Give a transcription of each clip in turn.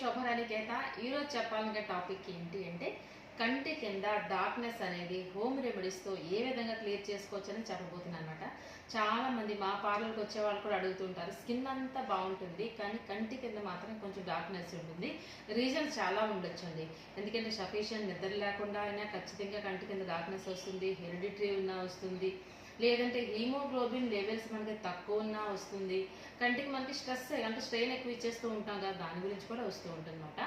శోభరానికేత ఈరోజు చెప్పాలనే టాపిక్ ఏంటి అంటే కంటి కింద డార్క్నెస్ అనేది హోమ్ రెమెడీస్తో ఏ విధంగా క్లియర్ చేసుకోవచ్చని చెప్పబోతున్నాను అనమాట చాలామంది మా పార్లర్కి వచ్చే వాళ్ళు కూడా అడుగుతుంటారు స్కిన్ అంతా బాగుంటుంది కానీ కంటి కింద మాత్రం కొంచెం డార్క్నెస్ ఉంటుంది. రీజన్ చాలా ఉండొచ్చండి. ఎందుకంటే సఫిషియెంట్ నిద్ర లేకుండా అయినా ఖచ్చితంగా కంటి కింద డార్క్నెస్ వస్తుంది హెరిడిటరీ ఉన్నా వస్తుంది. లేదంటే హీమోగ్లోబిన్ లెవెల్స్ మనకి తక్కువ ఉన్నా వస్తుంది. కంటికి మనకి స్ట్రెస్ అంటే స్ట్రెయిన్ ఎక్కువ ఇచ్చేస్తూ ఉంటాం కదా దాని గురించి కూడా వస్తూ ఉంటుందన్నమాట.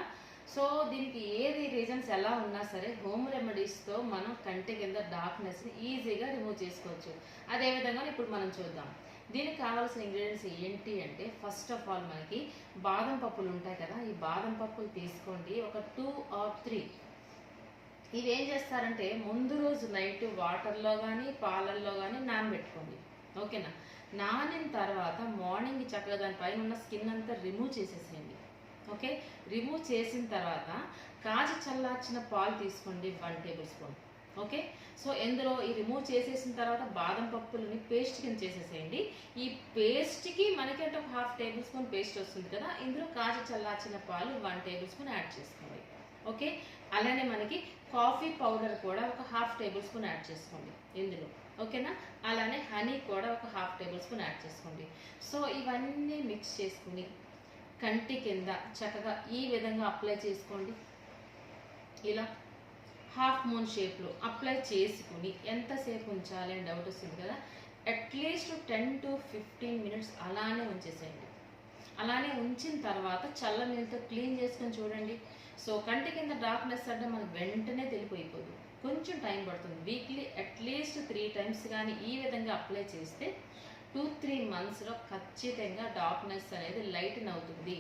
సో దీనికి ఏది రీజన్స్ ఎలా ఉన్నా సరే హోమ్ రెమెడీస్తో మనం కంటి కింద డార్క్నెస్ని ఈజీగా రిమూవ్ చేసుకోవచ్చు. అదేవిధంగా ఇప్పుడు మనం చూద్దాం. దీనికి కావాల్సిన ఇంగ్రీడియంట్స్ ఏంటి అంటే ఫస్ట్ ఆఫ్ ఆల్ మనకి బాదం పప్పులు ఉంటాయి కదా ఈ బాదం పప్పులు తీసుకోండి. ఒక టూ ఆర్ త్రీ ఇవి ఏం చేస్తారంటే ముందు రోజు నైట్ వాటర్లో కానీ పాలల్లో కానీ నానబెట్టుకోండి ఓకేనా? నానిన తర్వాత మార్నింగ్ చక్కగా దానిపైన ఉన్న స్కిన్ అంతా రిమూవ్ చేసేసేయండి. ఓకే? రిమూవ్ చేసిన తర్వాత కాచి చల్లార్చిన పాలు తీసుకోండి one tablespoon. Okay? So ఇందులో ఈ రిమూవ్ చేసేసిన తర్వాత బాదం పప్పులని పేస్ట్ కింద చేసేసేయండి. ఈ పేస్ట్కి మనకి అంటే ఒక హాఫ్ టేబుల్ స్పూన్ పేస్ట్ వస్తుంది కదా ఇందులో కాచి చల్లార్చిన పాలు వన్ టేబుల్ స్పూన్ యాడ్ చేసుకోండి. ఓకే? అలానే మనకి కాఫీ పౌడర్ కూడా ఒక హాఫ్ టేబుల్ స్పూన్ యాడ్ చేసుకోండి ఇందులో ఓకేనా? అలానే హనీ కూడా ఒక హాఫ్ టేబుల్ స్పూన్ యాడ్ చేసుకోండి. సో ఇవన్నీ మిక్స్ చేసుకుని కంటి కింద చక్కగా ఈ విధంగా అప్లై చేసుకోండి. ఇలా హాఫ్ మూన్ షేప్లో అప్లై చేసుకుని ఎంతసేపు ఉంచాలి అని డౌట్ వస్తుంది కదా? At least ten to fifteen minutes అలానే ఉంచేసేయండి. అలానే ఉంచిన తర్వాత చల్ల నీళ్ళతో క్లీన్ చేసుకొని చూడండి. సో కంటి కింద డార్క్నెస్ అంటే మనకు వెంటనే తెలిపోయిపోదు. కొంచెం టైం పడుతుంది. వీక్లీ అట్లీస్ట్ త్రీ టైమ్స్ కానీ ఈ విధంగా అప్లై చేస్తే టూ త్రీ మంత్స్లో ఖచ్చితంగా డార్క్నెస్ అనేది లైటన్ అవుతుంది.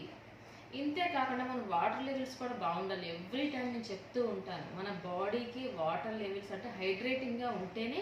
ఇంతే కాకుండా మన వాటర్ లెవెల్స్ కూడా బాగుండాలి. ఎవ్రీ టైం నేను చెప్తూ ఉంటాను మన బాడీకి వాటర్ లెవెల్స్ అంటే హైడ్రేటింగ్గా ఉంటేనే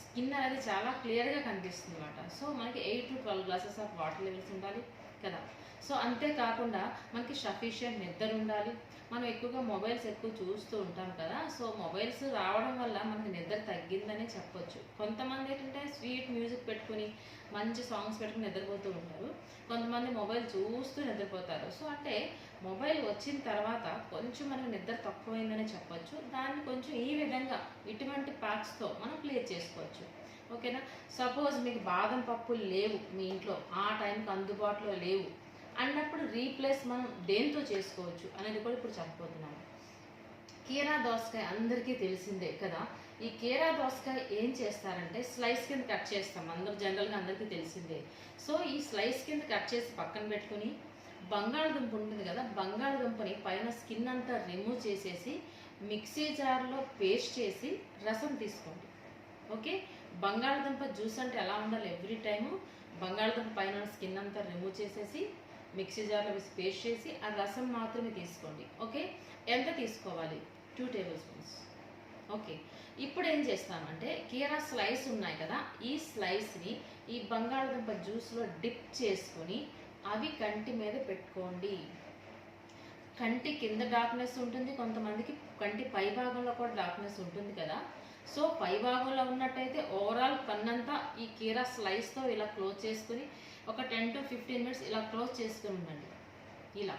స్కిన్ అనేది చాలా క్లియర్గా కనిపిస్తుంది అనమాట సో మనకి eight to twelve glasses of water levels ఉండాలి కదా. సో అంతేకాకుండా మనకి సఫిషియంట్ నిద్ర ఉండాలి. మనం ఎక్కువగా మొబైల్స్ ఎక్కువ చూస్తూ ఉంటాం కదా సో మొబైల్స్ రావడం వల్ల మనకి నిద్ర తగ్గిందనే చెప్పొచ్చు. కొంతమంది ఏంటంటే స్వీట్ మ్యూజిక్ పెట్టుకుని మంచి సాంగ్స్ పెట్టుకుని నిద్రపోతూ ఉంటారు. కొంతమంది మొబైల్ చూస్తూ నిద్రపోతారు. సో అంటే మొబైల్ వచ్చిన తర్వాత కొంచెం మనకు నిద్ర తక్కువైందని చెప్పొచ్చు. దాన్ని కొంచెం ఈ విధంగా ఇటువంటి ప్యాక్స్తో మనం క్లియర్ చేసుకోవచ్చు. ఓకేనా? సపోజ్ మీకు బాదం పప్పులు లేవు మీ ఇంట్లో ఆ టైంకి అందుబాటులో లేవు. అన్నప్పుడు రీప్లేస్ మనం దేంతో చేసుకోవచ్చు అనేది కూడా ఇప్పుడు చెప్పబోతున్నాను కీరా దోసకాయ అందరికీ తెలిసిందే కదా. ఈ కీరా దోసకాయ ఏం చేస్తారంటే స్లైస్ కింద కట్ చేస్తాం. అందరు జనరల్గా అందరికీ తెలిసిందే. సో ఈ స్లైస్ కింద కట్ చేసి పక్కన పెట్టుకుని బంగాళదుంప ఉంటుంది కదా బంగాళదుంపని పైన స్కిన్ అంతా రిమూవ్ చేసేసి మిక్సీ జార్లో పేస్ట్ చేసి రసం తీసుకోండి. ఓకే? బంగాళదుంప జ్యూస్ అంటే ఎలా ఉండాలి? ఎవ్రీ టైము బంగాళదుంప పైన స్కిన్ అంతా రిమూవ్ చేసేసి మిక్సీ జార్లో వేసి పేస్ట్ చేసి ఆ రసం మాత్రమే తీసుకోండి ఓకే? ఎంత తీసుకోవాలి? Two tablespoons. ఓకే. ఇప్పుడు ఏం చేస్తామంటే కీరా స్లైస్ ఉన్నాయి కదా ఈ స్లైస్ని ఈ బంగాళదుంప జ్యూస్లో డిప్ చేసుకొని అవి కంటి మీద పెట్టుకోండి. కంటి కింద డార్క్నెస్ ఉంటుంది కొంతమందికి కంటి పై భాగంలో కూడా డార్క్నెస్ ఉంటుంది కదా. సో పై భాగంలో ఉన్నట్టయితే ఓవరాల్ కన్నంతా ఈ కీరా స్లైస్తో ఇలా క్లోజ్ చేసుకుని ఒక టెన్ టు ఫిఫ్టీన్ మినిట్స్ ఇలా క్లోజ్ చేసుకుని ఉండండి. ఇలా.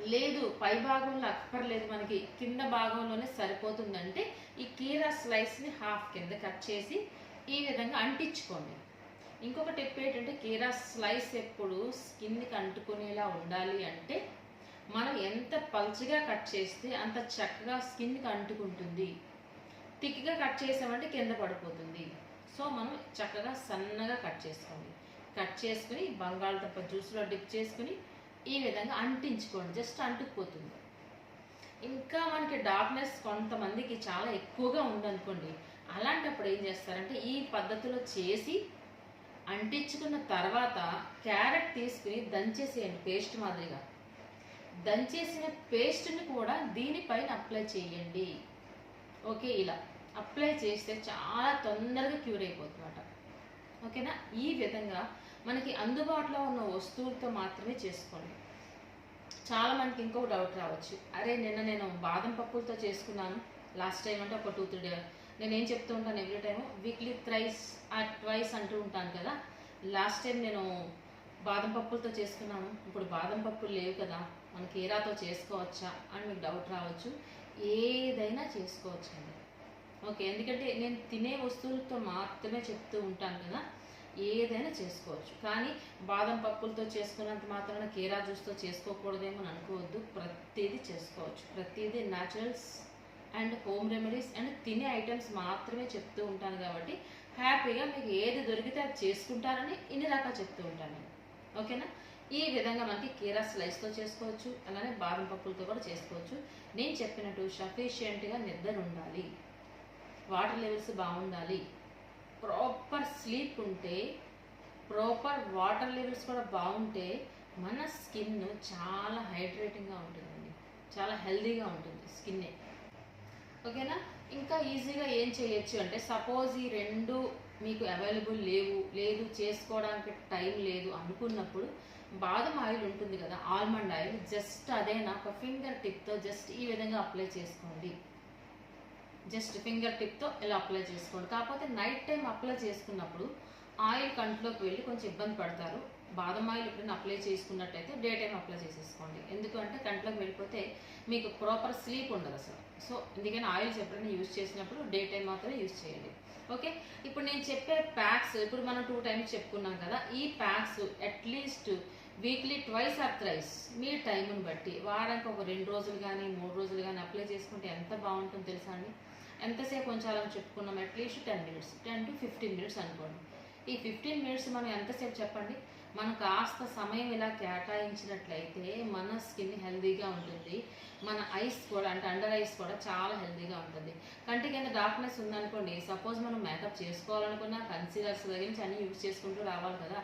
లేదు పై భాగంలో అక్కర్లేదు మనకి కింద భాగంలోనే సరిపోతుందంటే ఈ కీరా స్లైస్ని హాఫ్ కింద కట్ చేసి ఈ విధంగా అంటించుకోండి. ఇంకొక టిప్ ఏంటంటే కీరా స్లైస్ ఎప్పుడు స్కిన్కి అంటుకునేలా ఉండాలి అంటే మనం ఎంత పల్చగా కట్ చేస్తే అంత చక్కగా స్కిన్కి అంటుకుంటుంది. థిక్గా కట్ చేసామంటే కింద పడిపోతుంది. సో మనం చక్కగా సన్నగా కట్ చేసుకోండి కట్ చేసుకుని బంగాళదుంప జ్యూస్లో డిప్ చేసుకుని ఈ విధంగా అంటించుకోండి. జస్ట్ అంటుకుపోతుంది. ఇంకా మనకి డార్క్నెస్ కొంతమందికి చాలా ఎక్కువగా ఉందనుకోండి. అలాంటప్పుడు ఏం చేస్తారంటే ఈ పద్ధతిలో చేసి అంటించుకున్న తర్వాత క్యారెట్ తీసుకుని దంచేసేయండి పేస్ట్ మాదిరిగా. దంచేసిన పేస్ట్ని కూడా దీనిపైన అప్లై చేయండి. ఓకే ఇలా. అప్లై చేస్తే చాలా తొందరగా క్యూర్ అయిపోతుందన్నమాట ఓకేనా? ఈ విధంగా మనకి అందుబాటులో ఉన్న వస్తువులతో మాత్రమే చేసుకోండి. చాలా మనకి ఇంకో డౌట్ రావచ్చు. అరే నిన్న నేను బాదం పప్పులతో చేసుకున్నాను. లాస్ట్ టైం అంటే ఒక టూ త్రీ డే నేను ఏం చెప్తూ ఉంటాను every time weekly thrice twice అంటూ ఉంటాను కదా. లాస్ట్ టైం నేను బాదం పప్పులతో చేసుకున్నాము ఇప్పుడు బాదం పప్పులు లేవు కదా. మనకి ఏరాతో చేసుకోవచ్చా అని మీకు డౌట్ రావచ్చు. ఏదైనా చేసుకోవచ్చు అండి ఓకే ఎందుకంటే నేను తినే వస్తువులతో మాత్రమే చెప్తూ ఉంటాను కదా. ఏదైనా చేసుకోవచ్చు. కానీ బాదం పప్పులతో చేసుకున్నంత మాత్రాన కీరా జ్యూస్తో చేసుకోకూడదేమో అని అనుకోవద్దు. ప్రతిదీ చేసుకోవచ్చు. ప్రతిదీ naturals and home remedies and తినే ఐటమ్స్ మాత్రమే చెప్తూ ఉంటాను కాబట్టి హ్యాపీగా మీకు ఏది దొరికితే అది చేసుకుంటారని ఇన్ని రకాలు చెప్తూ ఉంటాను నేను. ఓకేనా? ఈ విధంగా మనకి కీరా స్లైస్తో చేసుకోవచ్చు. అలానే బాదం పప్పులతో కూడా చేసుకోవచ్చు. నేను చెప్పినట్టు సఫిషియెంట్గా నిద్ర ఉండాలి. వాటర్ లెవెల్స్ బాగుండాలి. ప్రాపర్ స్లీప్ ఉంటే ప్రాపర్ వాటర్ లెవెల్స్ కూడా బాగుంటే మన స్కిన్ చాలా హైడ్రేటింగ్గా ఉంటుందండి. చాలా హెల్దీగా ఉంటుంది స్కిన్నే ఓకేనా? ఇంకా ఈజీగా ఏం చేయొచ్చు అంటే సపోజ్ ఈ రెండు మీకు అవైలబుల్ లేవు లేదు చేసుకోవడానికి టైం లేదు అనుకున్నప్పుడు బాదం ఆయిల్ ఉంటుంది కదా ఆల్మండ్ ఆయిల్ జస్ట్ అదేనా ఒక ఫింగర్ టిప్తో జస్ట్ ఈ విధంగా అప్లై చేసుకోండి. జస్ట్ ఫింగర్ టిప్తో ఇలా అప్లై చేసుకోండి. కాకపోతే నైట్ టైం అప్లై చేసుకున్నప్పుడు ఆయిల్ కంట్లోకి వెళ్ళి కొంచెం ఇబ్బంది పడతారు. బాదం ఆయిల్ ఎప్పుడైనా అప్లై చేసుకున్నట్టయితే డే టైం అప్లై చేసేసుకోండి. ఎందుకంటే కంట్లోకి వెళ్ళిపోతే మీకు ప్రాపర్ స్లీప్ ఉండదు అసలు. సో ఎందుకని ఆయిల్స్ ఎప్పుడైనా యూజ్ చేసినప్పుడు డే టైం మాత్రమే యూజ్ చేయండి. ఓకే? ఇప్పుడు నేను చెప్పే ప్యాక్స్ ఇప్పుడు మనం టూ టైమ్స్ చెప్పుకున్నాం కదా ఈ packs at least weekly twice or thrice మీ టైంని బట్టి. వారానికి ఒక రెండు రోజులు కానీ మూడు రోజులు కానీ అప్లై చేసుకుంటే ఎంత బాగుంటుందో తెలుసా అండి? ఎంతసేపు ఉంచాలని చెప్పుకున్నాం? At least ten minutes ten to fifteen minutes అనుకోండి. ఈ ఫిఫ్టీన్ మినిట్స్ మనం ఎంతసేపు చెప్పండి? మనం కాస్త సమయం ఇలా కేటాయించినట్లయితే మన స్కిన్ హెల్దీగా ఉంటుంది. మన ఐస్ కూడా అంటే అండర్ ఐస్ కూడా చాలా హెల్దీగా ఉంటుంది. కంటి కింద డార్క్నెస్ ఉందనుకోండి సపోజ్ మనం మేకప్ చేసుకోవాలనుకున్నా కన్సీలర్స్ దగ్గర నుంచి అన్ని యూజ్ చేసుకుంటూ రావాలి కదా.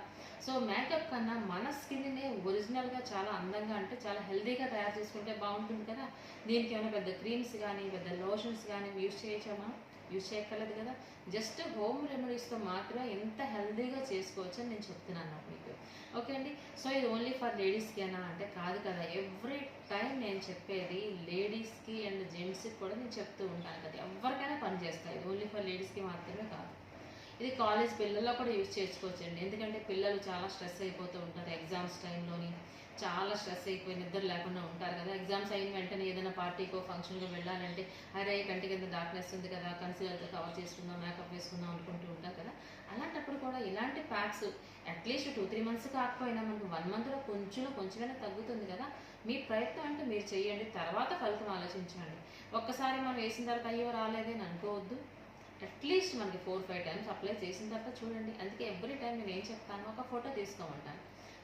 సో మేకప్ కన్నా మన స్కిన్ని ఒరిజినల్గా చాలా అందంగా అంటే చాలా హెల్దీగా తయారు చేసుకుంటే బాగుంటుంది కదా. దీనికి ఏమైనా పెద్ద క్రీమ్స్ కానీ పెద్ద లోషన్స్ కానీ యూజ్ చేయొచ్చామా యూజ్ చేయక్కర్లేదు కదా. జస్ట్ హోమ్ రెమెడీస్తో మాత్రమే ఎంత హెల్దీగా చేసుకోవచ్చు అని నేను చెప్తున్నాను మీకు. ఓకే అండి? సో ఇది ఓన్లీ ఫర్ లేడీస్కేనా అంటే కాదు కదా. ఎవ్రీ టైం నేను చెప్పేది లేడీస్కి అండ్ జెంట్స్కి కూడా నేను చెప్తూ ఉంటాను కదా. ఎవరికైనా పని చేస్తాయి ఓన్లీ ఫర్ లేడీస్కి మాత్రమే కాదు. ఇది కాలేజ్ పిల్లల్లో కూడా యూజ్ చేసుకోవచ్చండి. ఎందుకంటే పిల్లలు చాలా స్ట్రెస్ అయిపోతూ ఉంటారు ఎగ్జామ్స్ టైంలోని చాలా స్ట్రెస్ అయిపోయి నిద్ర లేకుండా ఉంటారు కదా. ఎగ్జామ్స్ అయిన వెంటనే ఏదైనా పార్టీకో ఫంక్షన్కో వెళ్ళాలంటే అరే కంటి కింద డార్క్నెస్ ఉంది కదా కన్సిలర్తో కవర్ చేసుకుందాం మేకప్ వేసుకుందాం అనుకుంటూ ఉంటారు కదా. అలాంటప్పుడు కూడా ఇలాంటి packs at least two three months కాకపోయినా మనకు వన్ మంత్లో కొంచెం కొంచెమైనా తగ్గుతుంది కదా. మీ ప్రయత్నం అంటే మీరు చేయండి. తర్వాత ఫలితం ఆలోచించండి. ఒక్కసారి మనం వేసిన తర్వాత అయ్యో రాలేదని అనుకోవద్దు. అట్లీస్ట్ మనకి ఫోర్ ఫైవ్ టైమ్స్ అప్లై చేసిన తర్వాత చూడండి. అందుకే ఎవ్రీ టైం నేను ఏం చెప్తాను? ఒక ఫోటో తీసుకోమంటాను.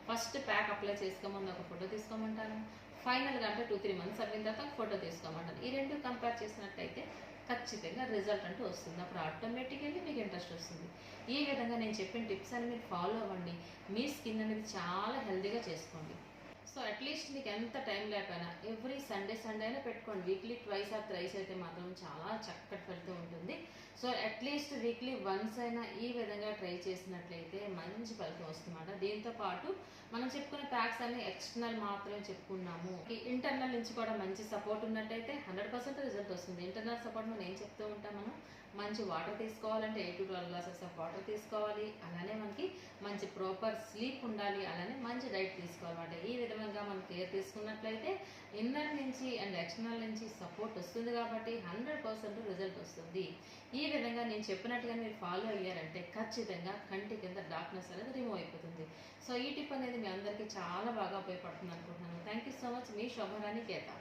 ఫస్ట్ ప్యాక్ అప్లై చేసుకోమని ఒక ఫోటో తీసుకోమంటాను. ఫైనల్గా అంటే టూ త్రీ మంత్స్ అయిన తర్వాత ఫోటో తీసుకోమంటాను. ఈ రెండు కంపేర్ చేసినట్టయితే ఖచ్చితంగా రిజల్ట్ అంటూ వస్తుంది. అప్పుడు ఆటోమేటికల్లీ మీకు ఇంట్రెస్ట్ వస్తుంది. ఈ విధంగా నేను చెప్పిన టిప్స్ అని మీరు ఫాలో అవ్వండి. మీ స్కిన్ అనేది చాలా హెల్దీగా చేసుకోండి. సో అట్లీస్ట్ మీకు ఎంత టైం లేకపోయినా ఎవ్రీ సండే సండే అయినా పెట్టుకోండి. వీక్లీ ట్వైస్ ఆర్ థ్రైస్ అయితే మాత్రం చాలా చక్కటి ఫలితం ఉంటుంది. సో అట్లీస్ట్ వీక్లీ వన్స్ అయినా ఈ విధంగా ట్రై చేసినట్లయితే మంచి ఫలితం వస్తుందన్నమాట. దీంతో పాటు మనం చెప్పుకునే ప్యాక్స్ అన్ని ఎక్స్టర్నల్ మాత్రమే చెప్పుకున్నాము. ఇంటర్నల్ నుంచి కూడా మంచి సపోర్ట్ ఉన్నట్టయితే హండ్రెడ్ పర్సెంట్ రిజల్ట్ వస్తుంది. ఇంటర్నల్ సపోర్ట్ మనం ఏం చెప్తూ ఉంటాం మనం మంచి వాటర్ తీసుకోవాలంటే eight to twelve glasses of water తీసుకోవాలి. అలానే మనకి మంచి ప్రాపర్ స్లీప్ ఉండాలి. అలానే మంచి డైట్ తీసుకోవాలన్నమాట. ఈ విధంగా మనం కేర్ తీసుకున్నట్లయితే ఇన్నర్ నుంచి అండ్ ఎక్స్టర్నల్ నుంచి సపోర్ట్ వస్తుంది కాబట్టి హండ్రెడ్ పర్సెంట్ రిజల్ట్ వస్తుంది. ఈ విధంగా నేను చెప్పినట్టుగా మీరు ఫాలో అయ్యారంటే ఖచ్చితంగా కంటి కింద డార్క్నెస్ అనేది రిమూవ్ అయిపోతుంది. సో ఈ టిప్ అనేది మీ అందరికీ చాలా బాగా ఉపయోగపడుతుంది అనుకుంటున్నాను. థ్యాంక్ యూ సో మచ్ మీ శోభరాణి కేతా.